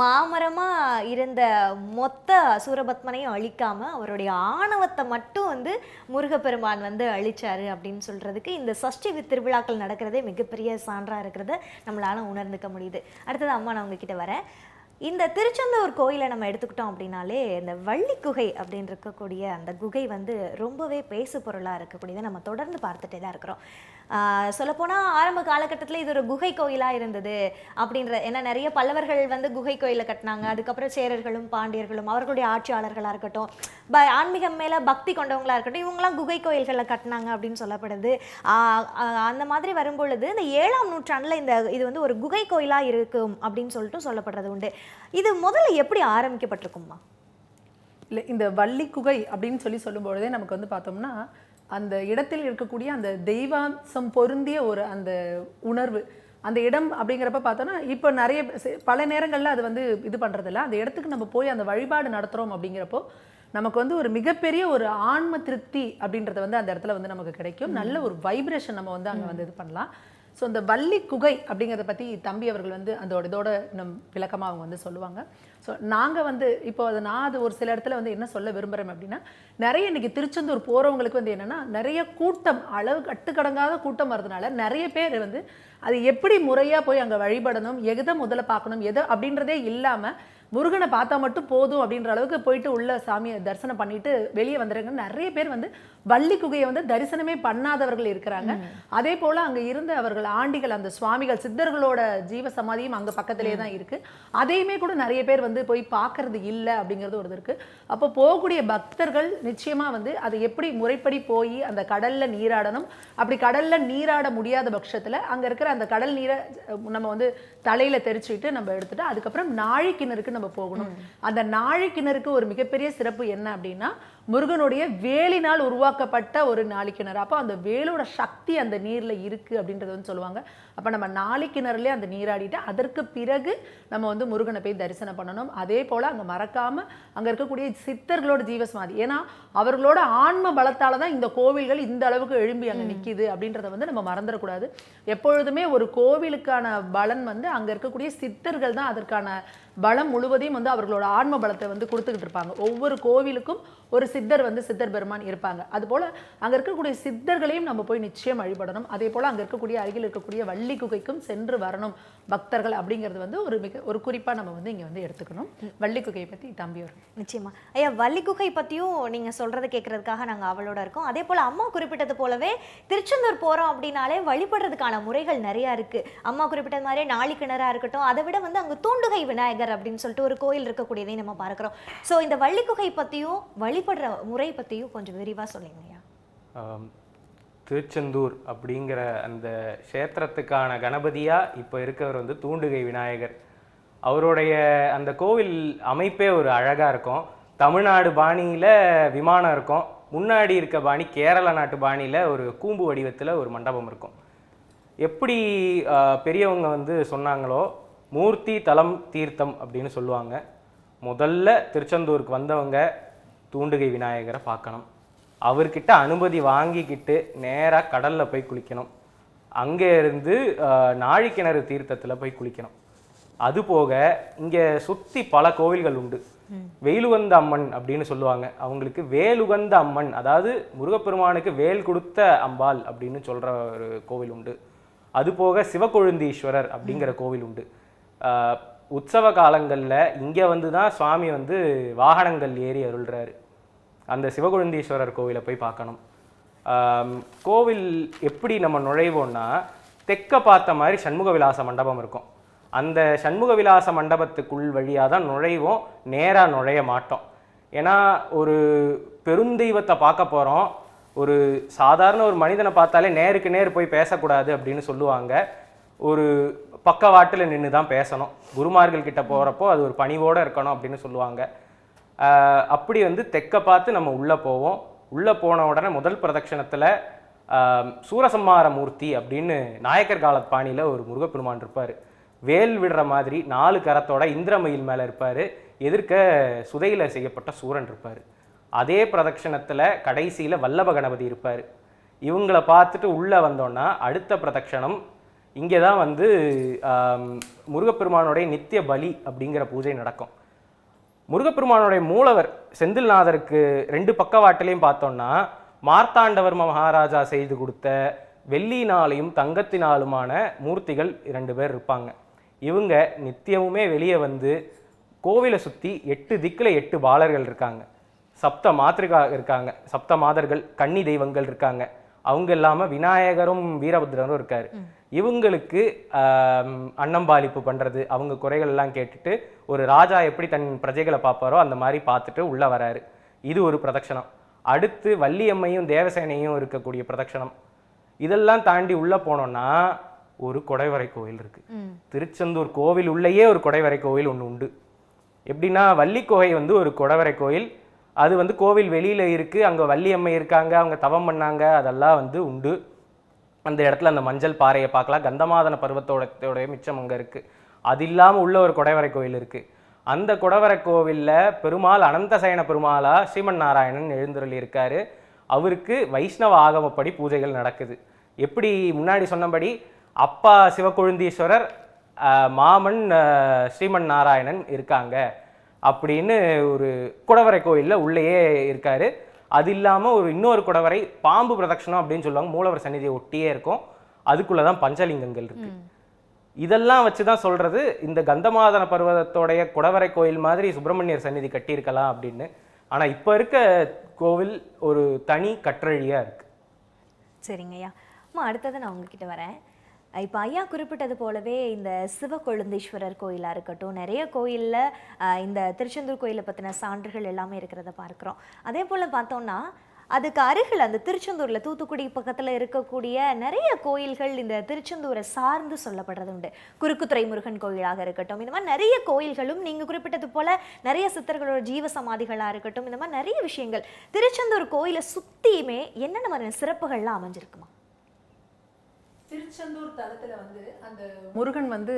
மாமரமாக இருந்த மொத்த சூரபத்மனையும் அழிக்காமல் அவருடைய ஆணவத்தை மட்டும் வந்து முருகப்பெருமான் வந்து அழிச்சாரு அப்படின்னு சொல்கிறதுக்கு இந்த சஷ்டி வித் திருவிழாக்கள் நடக்கிறதே மிகப்பெரிய சான்றாக இருக்கிறத. நம்மளால் உணர்ந்துக்க முடியுது. அடுத்தது அம்மா நான் உங்ககிட்ட வரேன். இந்த திருச்செந்தூர் கோயிலை நம்ம எடுத்துக்கிட்டோம் அப்படின்னாலே இந்த வள்ளி குகை அப்படின்னு இருக்கக்கூடிய அந்த குகை வந்து ரொம்பவே பேசு பொருளாக இருக்கக்கூடியதை நம்ம தொடர்ந்து பார்த்துட்டே தான் இருக்கிறோம். சொல்லப்போனால் ஆரம்ப காலகட்டத்தில் இது ஒரு குகை கோயிலாக இருந்தது அப்படின்ற ஏன்னா நிறைய பல்லவர்கள் வந்து குகை கோயிலை கட்டினாங்க. அதுக்கப்புறம் சேரர்களும் பாண்டியர்களும் அவர்களுடைய ஆட்சியாளர்களாக இருக்கட்டும் ப ஆன்மீகம் மேலே பக்தி கொண்டவங்களாக இருக்கட்டும் இவங்கெல்லாம் குகை கோயில்களை கட்டினாங்க அப்படின்னு சொல்லப்படுது. அந்த மாதிரி வரும்பொழுது இந்த ஏழாம் நூற்றாண்டில் இந்த இது வந்து ஒரு குகை கோயிலாக இருக்கும் அப்படின்னு சொல்லிட்டு சொல்லப்படுறது உண்டு. இது முதல்ல எப்படி ஆரம்பிக்கப்பட்டிருக்கும்மா? இல்லை இந்த வள்ளி குகை அப்படின்னு சொல்லி சொல்லும்பொழுதே நமக்கு வந்து பார்த்தோம்னா அந்த இடத்தில் இருக்கக்கூடிய அந்த தெய்வாம்சம் பொருந்திய ஒரு அந்த உணர்வு. அந்த இடம் அப்படிங்கிறப்ப பார்த்தோன்னா இப்போ நிறைய பல நேரங்களில் அது வந்து இது பண்ணுறதில்ல அந்த இடத்துக்கு நம்ம போய் அந்த வழிபாடு நடத்துகிறோம் அப்படிங்கிறப்போ நமக்கு வந்து ஒரு மிகப்பெரிய ஒரு ஆன்ம திருப்தி அப்படின்றது வந்து அந்த இடத்துல வந்து நமக்கு கிடைக்கும். நல்ல ஒரு வைப்ரேஷன் நம்ம வந்து அங்கே வந்து இது பண்ணலாம். ஸோ இந்த வள்ளி குகை அப்படிங்கிறத பற்றி தம்பி அவர்கள் வந்து அதோட இதோட நம் விளக்கமாக அவங்க வந்து சொல்லுவாங்க. ஸோ நாங்கள் வந்து இப்போ அது நான் அது ஒரு சில இடத்துல வந்து என்ன சொல்ல விரும்புகிறேன் அப்படின்னா நிறைய இன்றைக்கி திருச்செந்தூர் போகிறவங்களுக்கு வந்து என்னென்னா நிறைய கூட்டம் அளவு கட்டுக்கடங்காத கூட்டம் வரதுனால நிறைய பேர் வந்து அது எப்படி முறையாக போய் அங்கே வழிபடணும் எதை முதல்ல பார்க்கணும் எதை அப்படின்றதே இல்லாமல் முருகனை பார்த்தா மட்டும் போதும் அப்படின்ற அளவுக்கு போயிட்டு உள்ள சாமியை தரிசனம் பண்ணிட்டு வெளியே வந்துடுங்க நிறைய பேர் வந்து வள்ளி குகையை வந்து தரிசனமே பண்ணாதவர்கள் இருக்கிறாங்க. அதே போல அங்க இருந்த அவர்கள் ஆண்டிகள் அந்த சுவாமிகள் சித்தர்களோட ஜீவ சமாதியும் அங்க பக்கத்திலே தான் இருக்கு. அதையுமே கூட நிறைய பேர் வந்து போய் பார்க்கறது இல்லை அப்படிங்கிறது ஒரு இது இருக்கு. அப்போ போகக்கூடிய பக்தர்கள் நிச்சயமா வந்து அதை எப்படி முறைப்படி போய் அந்த கடல்ல நீராடணும்? அப்படி கடல்ல நீராட முடியாத பட்சத்துல அங்க இருக்கிற அந்த கடல் நீரை நம்ம வந்து தலையில தெரிச்சுட்டு நம்ம எடுத்துட்டு அதுக்கப்புறம் நாழி கிணறுக்கு நம்ம போகணும். அந்த நாழி கிணறுக்கு ஒரு மிகப்பெரிய சிறப்பு என்ன அப்படின்னா முருகனுடைய வேலினால் உருவாக்கப்பட்ட ஒரு நாளி கிணறு அப்போ அந்த வேலோட சக்தி அந்த நீர்ல இருக்கு அப்படின்றது வந்து சொல்லுவாங்க. அப்ப நம்ம நாளி கிணறுலயே அந்த நீராடிட்டு அதற்கு பிறகு நம்ம வந்து முருகனை போய் தரிசனம் பண்ணணும். அதே போல அங்க மறக்காம அங்க இருக்கக்கூடிய சித்தர்களோட ஜீவசமாதி. ஏன்னா அவர்களோட ஆன்ம பலத்தால தான் இந்த கோவில்கள் இந்த அளவுக்கு எழும்பி அங்க நிக்குது அப்படின்றத வந்து நம்ம மறந்துடக்கூடாது. எப்பொழுதுமே ஒரு கோவிலுக்கான பலன் வந்து அங்க இருக்கக்கூடிய சித்தர்கள் தான் அதற்கான பலம் முழுவதையும் வந்து அவர்களோட ஆன்ம பலத்தை வந்து கொடுத்துக்கிட்டு இருப்பாங்க. ஒவ்வொரு கோவிலுக்கும் ஒரு சித்தர் வந்து சித்தர் பெருமான் இருப்பாங்க. அதுபோல் அங்கே இருக்கக்கூடிய சித்தர்களையும் நம்ம போய் நிச்சயம் வழிபடணும். அதே போல் அங்கே இருக்கக்கூடிய அருகில் இருக்கக்கூடிய வள்ளி குகைக்கும் சென்று வரணும் பக்தர்கள் அப்படிங்கிறது வந்து ஒரு மிக ஒரு குறிப்பாக நம்ம வந்து இங்கே வந்து எடுத்துக்கணும். வள்ளி குகையை பற்றி தம்பி வரும் நிச்சயமா. ஐயா வள்ளி குகை பற்றியும் நீங்க சொல்றதை கேட்கறதுக்காக நாங்கள் அவளோட இருக்கோம். அதே போல் அம்மா குறிப்பிட்டது போலவே திருச்செந்தூர் போகிறோம் அப்படின்னாலே வழிபடுறதுக்கான முறைகள் நிறைய இருக்கு. அம்மா குறிப்பிட்டது மாதிரியே நாளி கிணறாக இருக்கட்டும் அதை விட வந்து அங்கே தூண்டுகை விநாயகர் அப்படின்னு சொல்லிட்டு ஒரு கோயில் இருக்கக்கூடியதை நம்ம பார்க்குறோம். ஸோ இந்த வள்ளி குகை வழி வழிபடுற முறை பற்றியும் கொஞ்சம் விரிவாக சொல்லுங்க திருச்செந்தூர் அப்படிங்கிற அந்த க்ஷேத்திரத்துக்கான கணபதியாக இப்போ இருக்கவர் வந்து தூண்டுகை விநாயகர். அவருடைய அந்த கோவில் அமைப்பே ஒரு அழகாக இருக்கும். தமிழ்நாடு பாணியில் விமானம் இருக்கும். முன்னாடி இருக்க பாணி கேரள நாட்டு பாணியில் ஒரு கூம்பு வடிவத்தில் ஒரு மண்டபம் இருக்கும். எப்படி பெரியவங்க வந்து சொன்னாங்களோ மூர்த்தி தலம் தீர்த்தம் அப்படின்னு சொல்லுவாங்க. முதல்ல திருச்செந்தூருக்கு வந்தவங்க தூண்டுகை விநாயகரை பார்க்கணும். அவர்கிட்ட அனுமதி வாங்கிக்கிட்டு நேராக கடலில் போய் குளிக்கணும். அங்கே இருந்து நாழிக்கிணறு தீர்த்தத்தில் போய் குளிக்கணும். அது போக இங்கே சுற்றி பல கோவில்கள் உண்டு. வெயிலுகந்த அம்மன் அப்படின்னு சொல்லுவாங்க. அவங்களுக்கு வேலுகந்த அம்மன் அதாவது முருகப்பெருமானுக்கு வேல் கொடுத்த அம்பாள் அப்படின்னு சொல்ற ஒரு கோவில் உண்டு. அது போக சிவக்கொழுந்தீஸ்வரர் அப்படிங்கிற கோவில் உண்டு. உற்சவ காலங்களில் இங்கே வந்து தான் சுவாமி வந்து வாகனங்கள் ஏறி அருள்றாரு. அந்த சிவகுழந்தீஸ்வரர் கோவிலை போய் பார்க்கணும். கோவில் எப்படி நம்ம நுழைவோம்னா தெற்க பார்த்த மாதிரி சண்முக விலாச மண்டபம் இருக்கும். அந்த சண்முக விலாச மண்டபத்துக்குள் வழியாக தான் நுழைவோம். நேராக நுழைய மாட்டோம். ஏன்னா ஒரு பெருந்தெய்வத்தை பார்க்க போகிறோம் ஒரு சாதாரண ஒரு மனிதனை பார்த்தாலே நேருக்கு நேர் போய் பேசக்கூடாது அப்படின்னு சொல்லுவாங்க. ஒரு பக்கவாட்டில் நின்று தான் பேசணும். குருமார்கள் கிட்ட போகிறப்போ அது ஒரு பணிவோடு இருக்கணும் அப்படின்னு சொல்லுவாங்க. அப்படி வந்து தெற்க பார்த்து நம்ம உள்ளே போவோம். உள்ளே போன உடனே முதல் பிரதட்சணத்தில் சூரசம்மார மூர்த்தி அப்படின்னு நாயக்கர் கால பாணியில் ஒரு முருகப்பெருமான் இருப்பார். வேல் விடுற மாதிரி நாலு கரத்தோட இந்திரமயில் மேலே இருப்பார். எதிர்க்க சுதையில் செய்யப்பட்ட சூரன் இருப்பார். அதே பிரதட்சணத்தில் கடைசியில் வல்லப கணபதி இருப்பார். இவங்கள பார்த்துட்டு உள்ளே வந்தோன்னா அடுத்த பிரதட்சணம் இங்கே தான் வந்து முருகப்பெருமானுடைய நித்திய பலி அப்படிங்கிற பூஜை நடக்கும். முருகப்பெருமானுடைய மூலவர் செந்தில்நாதருக்கு ரெண்டு பக்கவாட்டிலையும் பார்த்தோம்னா மார்த்தாண்டவர்ம மகாராஜா செய்து கொடுத்த வெள்ளினாலையும் தங்கத்தினாலுமான மூர்த்திகள் இரண்டு பேர் இருப்பாங்க. இவங்க நித்தியமுமே வெளியே வந்து கோவிலை சுற்றி எட்டு திக்கில் எட்டு பாலர்கள் இருக்காங்க. சப்த மாத்திரிகா இருக்காங்க. சப்த மாதர்கள் கன்னி தெய்வங்கள் இருக்காங்க. அவங்க இல்லாமல் விநாயகரும் வீரபத்ரரும் இருக்கார். இவங்களுக்கு அன்னம்பாலிப்பு பண்றது அவங்க குறைகள் எல்லாம் கேட்டுட்டு ஒரு ராஜா எப்படி தன் பிரஜைகளை பார்ப்பாரோ அந்த மாதிரி பார்த்துட்டு உள்ள வராரு. இது ஒரு பிரதட்சணம். அடுத்து வள்ளியம்மையும் தேவசேனையும் இருக்கக்கூடிய பிரதட்சணம். இதெல்லாம் தாண்டி உள்ள போனோம்னா ஒரு கொடைவரை கோவில் இருக்கு. திருச்செந்தூர் கோவில் உள்ளேயே ஒரு கொடைவரை கோவில் ஒன்று உண்டு. எப்படின்னா வள்ளிக்கோகை வந்து ஒரு குடவரை கோயில் அது வந்து கோவில் வெளியில இருக்கு அங்க வள்ளியம்மை இருக்காங்க அவங்க தவம் பண்ணாங்க அதெல்லாம் வந்து உண்டு. அந்த இடத்துல அந்த மஞ்சள் பாறையை பார்க்கலாம். கந்தமாதன பருவத்தோடத்தோடைய மிச்சம் அங்கே இருக்குது அது இல்லாமல் உள்ள ஒரு குடைவரை கோயில் இருக்குது அந்த குடவரை கோவிலில் பெருமாள் அனந்தசயன பெருமாளா ஸ்ரீமன் நாராயணன் எழுந்தருளி இருக்கார் அவருக்கு வைஷ்ணவ ஆகமப்படி பூஜைகள் நடக்குது. எப்படி முன்னாடி சொன்னபடி அப்பா சிவகொழுந்தீஸ்வரர் மாமன் ஸ்ரீமன் நாராயணன் இருக்காங்க. அப்படின்னு ஒரு குடவரை கோயிலில் உள்ளேயே இருக்காரு. அது இல்லாமல் ஒரு இன்னொரு குடவரை பாம்பு பிரதட்சணம் அப்படின்னு சொல்லுவாங்க. மூலவர் சந்நிதியை ஒட்டியே இருக்கும். அதுக்குள்ளே தான் பஞ்சலிங்கங்கள் இருக்கு. இதெல்லாம் வச்சு தான் சொல்றது இந்த கந்தமாதன பர்வதத்தோடைய குடவரை கோயில் மாதிரி சுப்பிரமணியர் சந்நிதி கட்டியிருக்கலாம் அப்படின்னு. ஆனா இப்போ இருக்க கோவில் ஒரு தனி கற்றழியா இருக்கு. சரிங்கய்யா. அம்மா அடுத்தது நான் உங்ககிட்ட வரேன். இப்போ ஐயா குறிப்பிட்டது போலவே இந்த சிவகொழுந்தீஸ்வரர் கோயிலாக இருக்கட்டும் நிறைய கோயிலில் இந்த திருச்செந்தூர் கோயிலை பற்றின சான்றுகள் எல்லாமே இருக்கிறத பார்க்குறோம். அதே போல் பார்த்தோம்னா அதுக்கு அருகில் அந்த திருச்செந்தூரில் தூத்துக்குடி பக்கத்தில் இருக்கக்கூடிய நிறைய கோயில்கள் இந்த திருச்செந்தூரை சார்ந்து சொல்லப்படுறது உண்டு. குறுக்குத்துறை முருகன் கோயிலாக இருக்கட்டும் இந்த மாதிரி நிறைய கோயில்களும் நீங்கள் குறிப்பிட்டது போல் நிறைய சித்தர்களோட ஜீவ சமாதிகளாக இருக்கட்டும் இந்த மாதிரி நிறைய விஷயங்கள் திருச்செந்தூர் கோயிலை சுற்றியுமே என்னென்ன மாதிரியான சிறப்புகள்லாம் அமைஞ்சிருக்குமா? திருச்செந்தூர் தலத்தில் வந்து அந்த முருகன் வந்து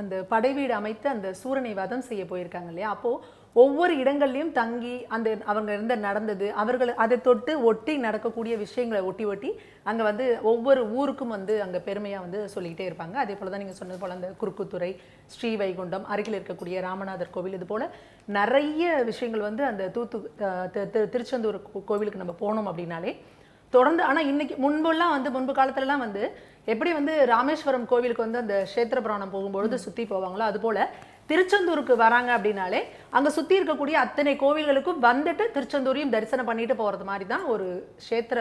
அந்த படைவீடு அமைத்து அந்த சூரனை வதம் செய்ய போயிருக்காங்க இல்லையா? அப்போது ஒவ்வொரு இடங்கள்லையும் தங்கி அந்த அவங்க இருந்த நடந்தது அவர்கள் அதை தொட்டு ஒட்டி நடக்கக்கூடிய விஷயங்களை ஒட்டி ஒட்டி அங்கே வந்து ஒவ்வொரு ஊருக்கும் வந்து அங்கே பெருமையாக வந்து சொல்லிக்கிட்டே இருப்பாங்க. அதே போல் தான் நீங்கள் சொன்னது போல் அந்த குறுக்குத்துறை ஸ்ரீவைகுண்டம் அருகில் இருக்கக்கூடிய ராமநாதர் கோவில் இது போல் நிறைய விஷயங்கள் வந்து அந்த தூத்து திருச்செந்தூர் கோவிலுக்கு நம்ம போனோம் அப்படின்னாலே தொடர்ந்து ஆனால் இன்னைக்கு முன்பெல்லாம் வந்து முன்பு காலத்துலலாம் வந்து எப்படி வந்து ராமேஸ்வரம் கோவிலுக்கு வந்து அந்த க்ஷேத்திர புராணம் போகும்பொழுது சுற்றி போவாங்களோ அதுபோல் திருச்செந்தூருக்கு வராங்க அப்படின்னாலே அங்கே சுற்றி இருக்கக்கூடிய அத்தனை கோவில்களுக்கும் வந்துட்டு திருச்செந்தூரையும் தரிசனம் பண்ணிட்டு போகிறது மாதிரி தான் ஒரு க்ஷேத்திர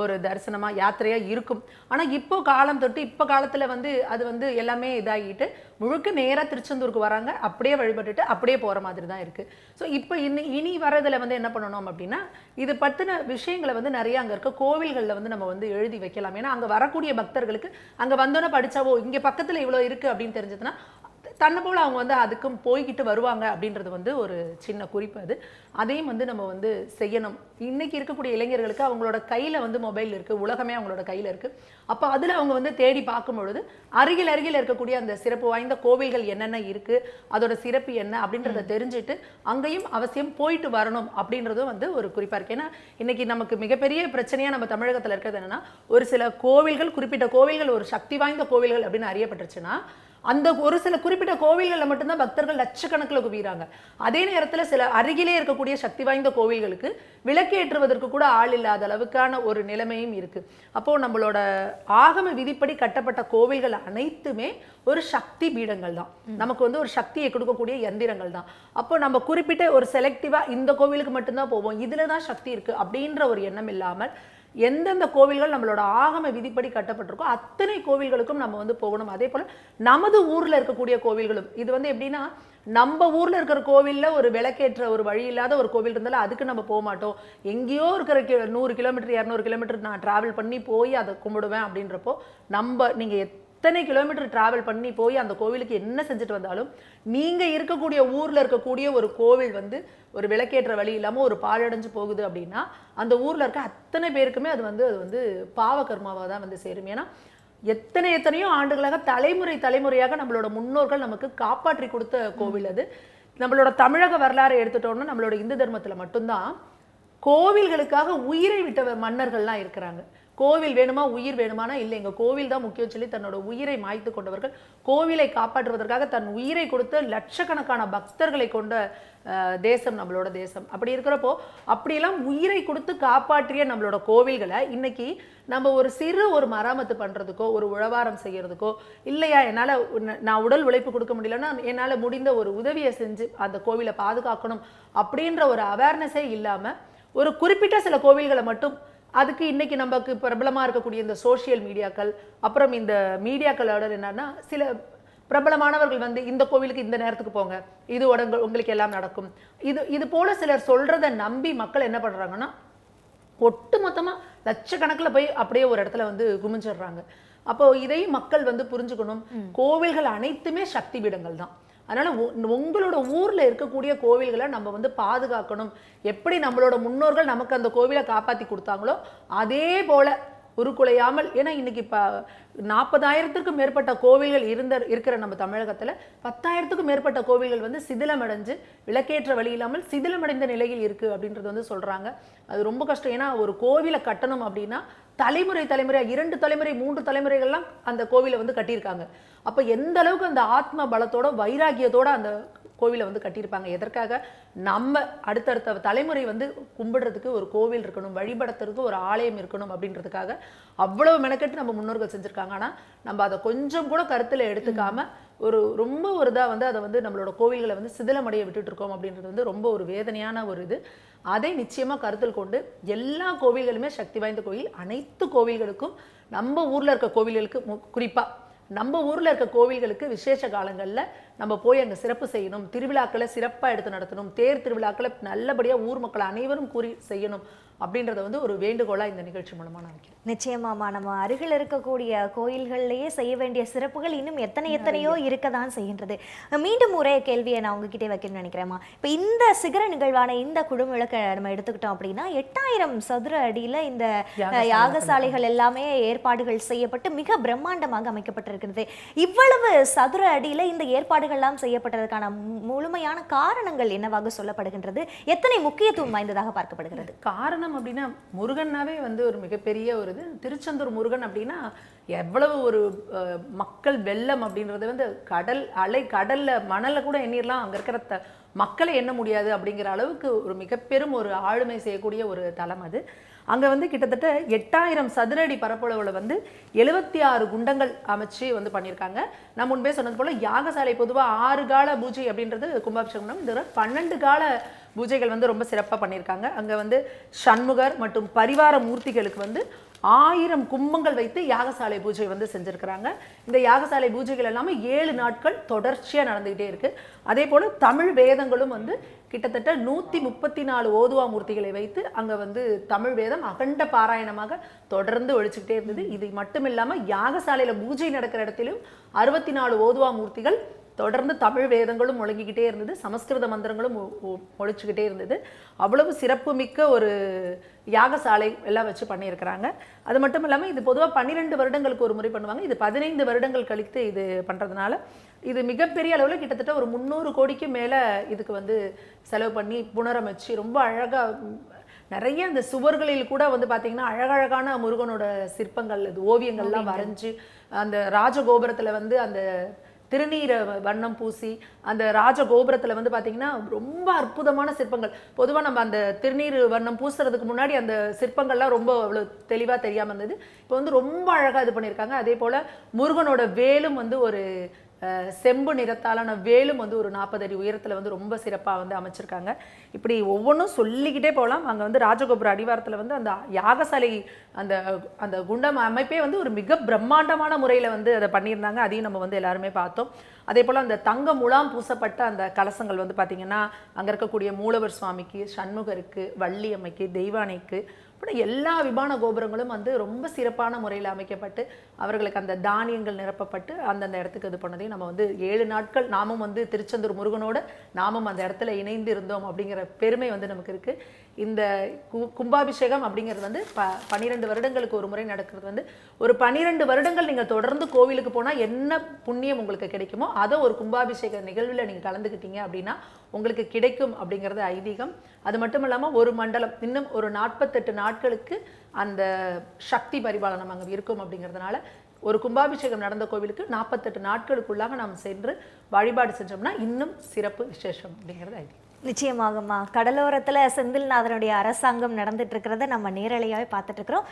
ஒரு தரிசனமாக யாத்திரையாக இருக்கும். ஆனால் இப்போ காலம் தொட்டு இப்போ காலத்தில் வந்து அது வந்து எல்லாமே இதாகிட்டு முழுக்க நேராக திருச்செந்தூருக்கு வராங்க. அப்படியே வழிபட்டுட்டு அப்படியே போகிற மாதிரி தான் இருக்குது ஸோ இப்போ இனி இனி வரதில் வந்து என்ன பண்ணணும் அப்படின்னா இது பற்றின விஷயங்களை வந்து நிறைய அங்கே இருக்க கோவில்களில் வந்து நம்ம வந்து எழுதி வைக்கலாம். ஏன்னா அங்கே வரக்கூடிய பக்தர்களுக்கு அங்கே வந்தோன்னே படிச்சாவோ இங்கே பக்கத்தில் இவ்வளோ இருக்குது அப்படின்னு தெரிஞ்சதுன்னா தன்னை போல அவங்க வந்து அதுக்கும் போய்கிட்டு வருவாங்க அப்படின்றது வந்து ஒரு சின்ன குறிப்பு அது. அதையும் வந்து நம்ம வந்து செய்யணும். இன்னைக்கு இருக்கக்கூடிய இளைஞர்களுக்கு அவங்களோட கையில வந்து மொபைல் இருக்கு. உலகமே அவங்களோட கையில இருக்கு. அப்போ அதுல அவங்க வந்து தேடி பார்க்கும் பொழுது அருகில் அருகில் இருக்கக்கூடிய அந்த சிறப்பு வாய்ந்த கோவில்கள் என்னென்ன இருக்கு? அதோட சிறப்பு என்ன? அப்படின்றத தெரிஞ்சுட்டு அங்கேயும் அவசியம் போயிட்டு வரணும் அப்படின்றதும் வந்து ஒரு குறிப்பா இருக்கு. ஏன்னா இன்னைக்கு நமக்கு மிகப்பெரிய பிரச்சனையா நம்ம தமிழகத்துல இருக்கிறது என்னன்னா ஒரு சில கோவில்கள் குறிப்பிட்ட கோவில்கள் ஒரு சக்தி வாய்ந்த கோவில்கள் அப்படின்னு அறியப்பட்டுருச்சுன்னா அந்த ஒரு சில குறிப்பிட்ட கோவில்களில் மட்டும்தான் பக்தர்கள் லட்சக்கணக்கில் குவிகிறாங்க அதே நேரத்துல சில அருகிலே இருக்கக்கூடிய சக்தி வாய்ந்த கோவில்களுக்கு விளக்கேற்றுவதற்கு கூட ஆள் இல்லாத அளவுக்கான ஒரு நிலைமையும் இருக்கு. அப்போ நம்மளோட ஆகம விதிப்படி கட்டப்பட்ட கோவில்கள் அனைத்துமே ஒரு சக்தி பீடங்கள் தான். நமக்கு வந்து ஒரு சக்தியை கொடுக்கக்கூடிய எந்திரங்கள் தான். அப்போ நம்ம குறிப்பிட்ட ஒரு செலக்டிவா இந்த கோவிலுக்கு மட்டும்தான் போவோம். இதுல தான் சக்தி இருக்கு அப்படின்ற ஒரு எண்ணம் இல்லாமல் எந்தெந்த கோவில்கள் நம்மளோட ஆகம விதிப்படி கட்டப்பட்டிருக்கோ அத்தனை கோவில்களுக்கும் நம்ம வந்து போகணும். அதே போல் நமது ஊரில் இருக்கக்கூடிய கோவில்களும் இது வந்து எப்படின்னா நம்ம ஊரில் இருக்கிற கோவிலில் ஒரு விளக்கேற்ற ஒரு வழி இல்லாத ஒரு கோவில் இருந்தாலும் அதுக்கு நம்ம போக மாட்டோம். எங்கேயோ இருக்கிற கி- நூறு கிலோமீட்டர் இரநூறு கிலோமீட்டர் நான் ட்ராவல் பண்ணி போய் அதை கும்பிடுவேன் அப்படின்றப்போ நம்ம நீங்கள் எத்தனை கிலோமீட்டர் டிராவல் பண்ணி போய் அந்த கோவிலுக்கு என்ன செஞ்சுட்டு வந்தாலும் நீங்கள் இருக்கக்கூடிய ஊரில் இருக்கக்கூடிய ஒரு கோவில் வந்து ஒரு விளக்கேற்ற வழி இல்லாமல் ஒரு பாழடைஞ்சு போகுது அப்படின்னா அந்த ஊரில் இருக்க அத்தனை பேருக்குமே அது வந்து அது வந்து பாவகர்மாவாக தான் வந்து சேரும். ஏன்னா எத்தனை எத்தனையோ ஆண்டுகளாக தலைமுறை தலைமுறையாக நம்மளோட முன்னோர்கள் நமக்கு காப்பாற்றி கொடுத்த கோவில் அது. நம்மளோட தமிழக வரலாறு எடுத்துட்டோம்னா நம்மளோட இந்து தர்மத்தில் மட்டும்தான் கோவில்களுக்காக உயிரை விட்ட மன்னர்கள்லாம் இருக்கிறாங்க. கோவில் வேணுமா உயிர் வேணுமானா இல்லை. எங்கள் கோவில் தான் முக்கியம் சொல்லி தன்னோட உயிரை மாய்த்து கொண்டவர்கள். கோவிலை காப்பாற்றுவதற்காக தன் உயிரை கொடுத்து லட்சக்கணக்கான பக்தர்களை கொண்ட தேசம் நம்மளோட தேசம். அப்படி இருக்கிறப்போ அப்படியெல்லாம் உயிரை கொடுத்து காப்பாற்றிய நம்மளோட கோவில்களை இன்னைக்கு நம்ம ஒரு சிறு ஒரு மராமத்து பண்ணுறதுக்கோ ஒரு உழவாரம் செய்கிறதுக்கோ இல்லையா? என்னால் நான் உடல் உழைப்பு கொடுக்க முடியலன்னா என்னால் முடிந்த ஒரு உதவியை செஞ்சு அந்த கோவிலை பாதுகாக்கணும் அப்படின்ற ஒரு அவேர்னஸே இல்லாமல் ஒரு குறிப்பிட்ட சில கோவில்களை மட்டும் அதுக்கு இன்னைக்கு நமக்கு பிரபலமா இருக்கக்கூடிய இந்த சோஷியல் மீடியாக்கள் அப்புறம் இந்த மீடியாக்களோட என்னன்னா சில பிரபலமானவர்கள் வந்து இந்த கோவிலுக்கு இந்த நேரத்துக்கு போங்க இது உடங்க உங்களுக்கு எல்லாம் நடக்கும். இது இது போல சிலர் சொல்றதை நம்பி மக்கள் என்ன பண்றாங்கன்னா ஒட்டு மொத்தமா லட்சக்கணக்கில் போய் அப்படியே ஒரு இடத்துல வந்து குமிஞ்சிடுறாங்க. அப்போ இதையும் மக்கள் வந்து புரிஞ்சுக்கணும். கோவில்கள் அனைத்துமே சக்தி பீடங்கள் தான். அதனால் உ- உங்களோட ஊரில் இருக்கக்கூடிய கோவில்களை நம்ம வந்து பாதுகாக்கணும். எப்படி நம்மளோட முன்னோர்கள் நமக்கு அந்த கோவிலை காப்பாற்றி கொடுத்தாங்களோ அதே போல் உருக்குலையாமல் ஏன்னா இன்றைக்கி இப்போ நாற்பதாயிரத்துக்கும் மேற்பட்ட கோவில்கள் இருந்த இருக்கிற நம்ம தமிழகத்தில் பத்தாயிரத்துக்கும் மேற்பட்ட கோவில்கள் வந்து சிதிலமடைஞ்சு விளக்கேற்ற வழி இல்லாமல் சிதிலமடைந்த நிலையில் இருக்குது அப்படின்றது வந்து சொல்கிறாங்க அது ரொம்ப கஷ்டம். ஏன்னா ஒரு கோவிலை கட்டணும் அப்படின்னா தலைமுறை தலைமுறையாக இரண்டு தலைமுறை மூன்று தலைமுறைகள்லாம் அந்த கோவிலை வந்து கட்டியிருக்காங்க. அப்போ எந்த அளவுக்கு அந்த ஆத்ம பலத்தோட வைராகியத்தோட அந்த கோவிலை வந்து கட்டியிருப்பாங்க. எதற்காக? நம்ம அடுத்தடுத்த தலைமுறை வந்து கும்பிடுறதுக்கு ஒரு கோவில் இருக்கணும் வழிபடத்துக்கு ஒரு ஆலயம் இருக்கணும் அப்படின்றதுக்காக அவ்வளவு மெனக்கெட்டு நம்ம முன்னோர்கள் செஞ்சுருக்காங்க. ஆனால் நம்ம அதை கொஞ்சம் கூட கருத்தில் எடுத்துக்காம ஒரு ரொம்ப ஒரு இதாக வந்து அதை வந்து நம்மளோட கோவில்களை வந்து சிதிலமடைய விட்டுட்டு இருக்கோம் அப்படின்றது வந்து ரொம்ப ஒரு வேதனையான ஒரு இது. அதை நிச்சயமாக கருத்தில் கொண்டு எல்லா கோவில்களுமே சக்தி வாய்ந்த கோவில். அனைத்து கோவில்களுக்கும் நம்ம ஊரில் இருக்க கோவில்களுக்கு மு- நம்ம ஊரில் இருக்க கோவில்களுக்கு விசேஷ காலங்களில் நம்ம போய் அங்க சிறப்பு செய்யணும். திருவிழாக்களை சிறப்பா எடுத்து நடத்தணும். தேர் திருவிழாக்களை நல்லபடியா ஊர் மக்கள் அனைவரும் கூறி செய்யணும் அப்படின்றத வந்து ஒரு வேண்டுகோளா இந்த நிகழ்ச்சி மூலமா நான் வைக்கிறேன் நிச்சயமாமா நம்ம அருகில் இருக்கக்கூடிய கோயில்கள்லயே செய்ய வேண்டிய சிறப்புகள் இன்னும் எத்தனை எத்தனையோ இருக்க தான் செய்கின்றது. மீண்டும் ஒரே கேள்வியை நான் உங்ககிட்டே வைக்கணும்னு நினைக்கிறேம்மா இப்போ இந்த சிகர நிகழ்வான இந்த குடும்பவிளக்க நம்ம எடுத்துக்கிட்டோம் அப்படின்னா எட்டாயிரம் சதுர அடியில இந்த யாகசாலைகள் எல்லாமே. ஏற்பாடுகள் செய்யப்பட்டு மிக பிரம்மாண்டமாக அமைக்கப்பட்டிருக்கிறது இவ்வளவு சதுர அடியில இந்த ஏற்பாடுகள்லாம் செய்யப்பட்டதற்கான முழுமையான காரணங்கள் என்னவாக சொல்லப்படுகின்றது? எத்தனை முக்கியத்துவம் வாய்ந்ததாக பார்க்கப்படுகிறது? காரணம் அப்படின்னா முருகன்னாவே வந்து ஒரு மிகப்பெரிய ஒரு இது. திருச்செந்தூர் முருகன் அப்படின்னா எவ்வளவு ஒரு மக்கள் வெள்ளம் அப்படின்றது வந்து கடல் அலை கடல்ல மணல்ல கூட எண்ணிடலாம் அங்க இருக்கிற த மக்களை எண்ண முடியாது அப்படிங்கிற அளவுக்கு ஒரு மிகப்பெரும் ஒரு ஆளுமை செய்யக்கூடிய ஒரு தலம் அது. அங்கே வந்து கிட்டத்தட்ட எட்டாயிரம் சதுர அடி வந்து எழுபத்தி ஆறு குண்டங்கள் அமைச்சு வந்து பண்ணியிருக்காங்க. நான் முன்பே சொன்னது போல் யாகசாலை பொதுவாக ஆறு கால பூஜை அப்படின்றது கும்பாபிஷேகம் இந்த பன்னெண்டு கால பூஜைகள் வந்து ரொம்ப சிறப்பாக பண்ணியிருக்காங்க. அங்கே வந்து சண்முகர் மற்றும் பரிவார மூர்த்திகளுக்கு வந்து ஆயிரம் கும்பங்கள் வைத்து யாகசாலை பூஜை வந்து செஞ்சுருக்கிறாங்க. இந்த யாகசாலை பூஜைகள் எல்லாமே ஏழு நாட்கள் தொடர்ச்சியாக நடந்துக்கிட்டே இருக்குது அதே போல் தமிழ் வேதங்களும் வந்து கிட்டத்தட்ட நூற்றி முப்பத்தி நாலு ஓதுவா மூர்த்திகளை வைத்து அங்கே வந்து தமிழ் வேதம் அகண்ட பாராயணமாக தொடர்ந்து ஒழிச்சுக்கிட்டே இருந்தது. இது மட்டும் இல்லாமல் யாகசாலையில் பூஜை நடக்கிற இடத்திலும் அறுபத்தி நாலு ஓதுவா மூர்த்திகள் தொடர்ந்து தமிழ் வேதங்களும் முழங்கிக்கிட்டே இருந்தது. சமஸ்கிருத மந்திரங்களும் ஒ- ஒழிச்சுக்கிட்டே இருந்தது. அவ்வளவு சிறப்புமிக்க ஒரு யாகசாலை எல்லாம் வச்சு பண்ணியிருக்கிறாங்க. அது மட்டும் இல்லாமல் இது பொதுவாக பன்னிரெண்டு வருடங்களுக்கு ஒரு முறை பண்ணுவாங்க. இது பதினைந்து வருடங்கள் கழித்து இது பண்ணுறதுனால இது மிகப்பெரிய அளவில் கிட்டத்தட்ட ஒரு முந்நூறு கோடிக்கு மேலே இதுக்கு வந்து செலவு பண்ணி புனரமைச்சு ரொம்ப அழகாக நிறைய அந்த சுவர்களில் கூட வந்து பார்த்தீங்கன்னா அழகழகான முருகனோட சிற்பங்கள் இது ஓவியங்கள்லாம் வரைஞ்சு அந்த ராஜகோபுரத்தில் வந்து அந்த திருநீர வண்ணம் பூசி அந்த ராஜகோபுரத்தில் வந்து பார்த்தீங்கன்னா ரொம்ப அற்புதமான சிற்பங்கள். பொதுவாக நம்ம அந்த திருநீர் வண்ணம் பூசுறதுக்கு முன்னாடி அந்த சிற்பங்கள்லாம் ரொம்ப அவ்வளோ தெளிவாக தெரியாமல் இருந்தது. இப்போ வந்து ரொம்ப அழகாக இது பண்ணியிருக்காங்க அதே போல் முருகனோட வேலும் வந்து ஒரு செம்பு நிறத்தாலான வேலும் வந்து ஒரு நாற்பது அடி உயரத்தில் வந்து ரொம்ப சிறப்பாக வந்து அமைச்சிருக்காங்க. இப்படி ஒவ்வொன்றும் சொல்லிக்கிட்டே போகலாம் அங்கே வந்து ராஜகோபுர அடிவாரத்தில் வந்து அந்த யாகசாலை அந்த அந்த குண்டம் அமைப்பே வந்து ஒரு மிக பிரம்மாண்டமான முறையில் வந்து அதை பண்ணியிருந்தாங்க. அதையும் நம்ம வந்து எல்லாருமே பார்த்தோம். அதே போல் அந்த தங்க முலாம் பூசப்பட்ட அந்த கலசங்கள் வந்து பார்த்திங்கன்னா அங்கே இருக்கக்கூடிய மூலவர் சுவாமிக்கு சண்முகருக்கு வள்ளி அம்மைக்கு தெய்வானைக்கு இப்படி எல்லா விமான கோபுரங்களும் வந்து ரொம்ப சிறப்பான முறையில் அமைக்கப்பட்டு அவர்களுக்கு அந்த தானியங்கள் நிரப்பப்பட்டு அந்தந்த இடத்துக்கு இது பண்ணதையும் நம்ம வந்து ஏழு நாட்கள் நாமும் வந்து திருச்செந்தூர் முருகனோட நாமும் அந்த இடத்துல இணைந்து இருந்தோம் அப்படிங்கிற பெருமை வந்து நமக்கு இருக்கு. இந்த கு- கும்பாபிஷேகம் அப்படிங்கிறது வந்து ப பன்னிரெண்டு வருடங்களுக்கு ஒரு முறை நடக்கிறது வந்து ஒரு பன்னிரெண்டு வருடங்கள் நீங்கள் தொடர்ந்து கோவிலுக்கு போனால் என்ன புண்ணியம் உங்களுக்கு கிடைக்குமோ அதை ஒரு கும்பாபிஷேக நிகழ்வில் நீங்கள் கலந்துக்கிட்டீங்க அப்படின்னா உங்களுக்கு கிடைக்கும் அப்படிங்கிறது ஐதீகம். அது மட்டும் இல்லாமல் ஒரு மண்டலம் இன்னும் ஒரு நாற்பத்தெட்டு நாட்களுக்கு அந்த சக்தி பரிபாலனம் அங்கே இருக்கும் அப்படிங்கிறதுனால ஒரு கும்பாபிஷேகம் நடந்த கோவிலுக்கு நாற்பத்தெட்டு நாட்களுக்குள்ளாக நாம் சென்று வழிபாடு செஞ்சோம்னா இன்னும் சிறப்பு விசேஷம் அப்படிங்கிறது ஐதீகம். நிச்சயமாகம்மா. கடலோரத்தில் செந்தில்நாதனுடைய அரசாங்கம் நடந்துட்டு இருக்கிறத நம்ம நேரலையாகவே பார்த்துட்டு இருக்கிறோம்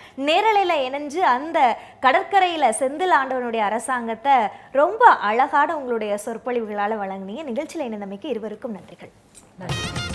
இணைஞ்சு அந்த கடற்கரையில் செந்தில் ஆண்டவனுடைய அரசாங்கத்தை ரொம்ப அழகான உங்களுடைய சொற்பொழிவுகளால் வழங்குனீங்க. நிகழ்ச்சியில் இணைந்தமைக்கு இருவருக்கும் நன்றிகள். நன்றி.